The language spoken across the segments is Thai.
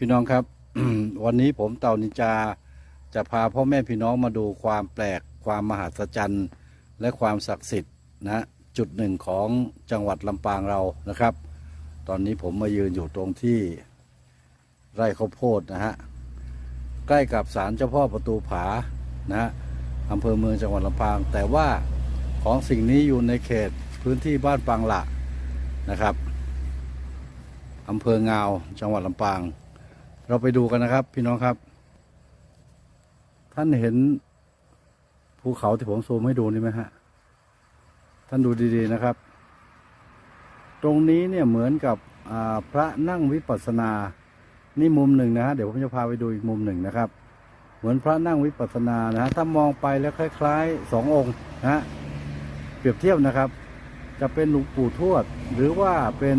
พี่น้องครับ วันนี้ผมเต่านินจา จะพาพ่อแม่พี่น้องมาดูความแปลกความมหัศจรรย์ และความศักดิ์สิทธิ์นะจุดหนึ่งของจังหวัดลำปางเรานะครับ ตอนนี้ผมมายืนอยู่ตรงที่ไร่ข้าวโพดนะฮะใกล้กับศาลเจ้าพ่อประตูผานะฮะอำเภอเมืองจังหวัดลำปาง แต่ว่าของสิ่งนี้อยู่ในเขตพื้นที่บ้านปางหละนะครับอำเภองาวจังหวัดลำปาง เราไปดูกันนะครับ พี่น้องครับ ท่านเห็นภูเขาที่ผมซูมให้ดูนี่ไหมฮะ ท่านดูดีๆนะครับ ตรงนี้เนี่ยเหมือนกับอ่าพระนั่งวิปัสสนา นี่มุมหนึ่งนะฮะ เดี๋ยวผมจะพาไปดูอีกมุมหนึ่งนะครับ เหมือนพระนั่งวิปัสสนานะฮะ ถ้ามองไปแล้วคล้ายๆสององค์นะฮะ เปรียบเทียบนะครับ จะเป็นหลวงปู่ทวด หรือว่าเป็น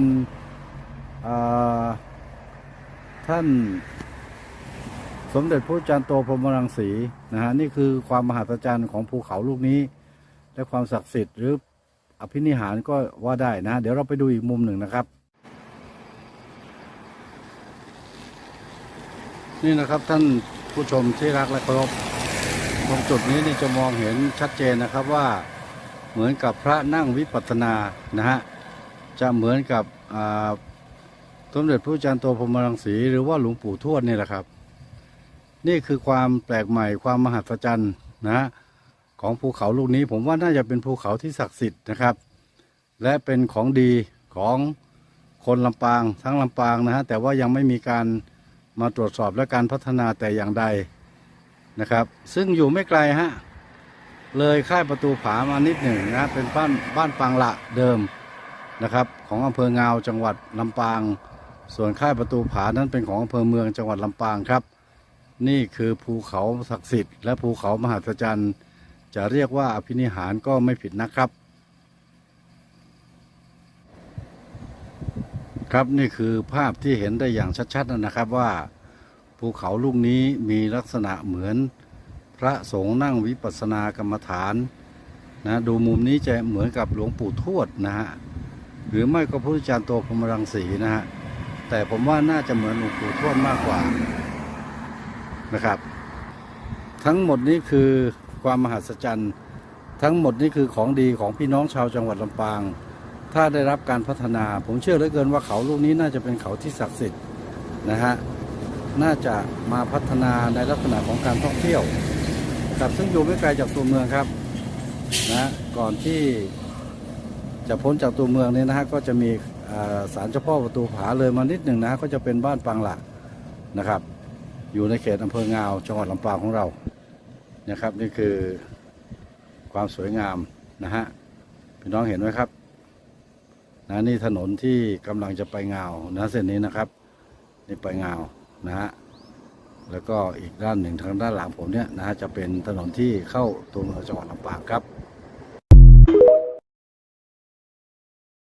อ่า ท่าน สมเด็จพระจันทร์โตพรหมรังสีนะฮะนี่คือความมหัศจรรย์ของภูเขาลูกนี้ และความศักดิ์สิทธิ์หรืออภินิหารก็ว่าได้นะ เดี๋ยวเราไปดูอีกมุมหนึ่งนะครับ นี่นะครับท่านผู้ชมที่รักและเคารพตรงจุดนี้นี่จะมองเห็นชัดเจนนะครับว่าเหมือนกับพระนั่งวิปัสสนานะฮะจะเหมือนกับอ่า สมเด็จพระจันทร์โตพรมรังสีหรือว่าหลวงปู่ทวดนี่แหละครับ นี่คือความแปลกใหม่ความมหัศจรรย์นะ ของภูเขาลูกนี้ผมว่าน่าจะเป็นภูเขาที่ศักดิ์สิทธิ์นะครับ และเป็นของดีของคนลำปางทั้งลำปางนะฮะแต่ว่ายังไม่มีการมาตรวจสอบและการพัฒนาแต่อย่างใดนะครับ ซึ่งอยู่ไม่ไกลฮะเลยค่ายประตูผามานิดหนึ่งนะเป็นบ้านบ้านปางละเดิมนะครับ ของอำเภองาวจังหวัดลำปาง ส่วนค่ายประตูผานั้นเป็นของอำเภอเมืองจังหวัดลำปางครับ นี่คือภูเขาศักดิ์สิทธิ์และภูเขามหัศจรรย์ จะเรียกว่าอภินิหารก็ไม่ผิดนะครับ ครับนี่คือภาพที่เห็นได้อย่างชัดๆนะครับว่าภูเขาลูกนี้มีลักษณะเหมือนพระสงฆ์นั่งวิปัสสนากรรมฐานนะดูมุมนี้จะเหมือนกับหลวงปู่ทวดนะฮะหรือไม่ก็พระพุทธจารย์โตพรหมรังสีนะฮะ แต่ผมว่าน่าจะเหมือนหลวงปู่ทวดมากกว่านะครับ ทั้งหมดนี้คือความมหัศจรรย์ ทั้งหมดนี้คือของดีของพี่น้องชาวจังหวัดลำปาง ถ้าได้รับการพัฒนา ผมเชื่อเหลือเกินว่าเขาลูกนี้น่าจะเป็นเขาที่ศักดิ์สิทธิ์นะฮะน่าจะมาพัฒนาในลักษณะของการท่องเที่ยวครับซึ่งอยู่ไม่ไกลจากตัวเมืองครับนะก่อนที่จะพ้นจากตัวเมืองนี้นะฮะก็จะมี ศาลเจ้าพ่อประตูผาเลยมานิดหนึ่งนะฮะก็จะเป็นบ้านปางหลักนะครับ อยู่ในเขตอำเภองาวจังหวัดลำปางของเรานะครับ นี่คือความสวยงามนะฮะพี่น้องเห็นไหมครับนะนี่ถนนที่กำลังจะไปงาวนะเส้นนี้นะครับ นี่ไปงาวนะฮะแล้วก็อีกด้านหนึ่งทางด้านหลังผมเนี่ยนะฮะจะเป็นถนนที่เข้าตัวเมืองจังหวัดลำปางครับ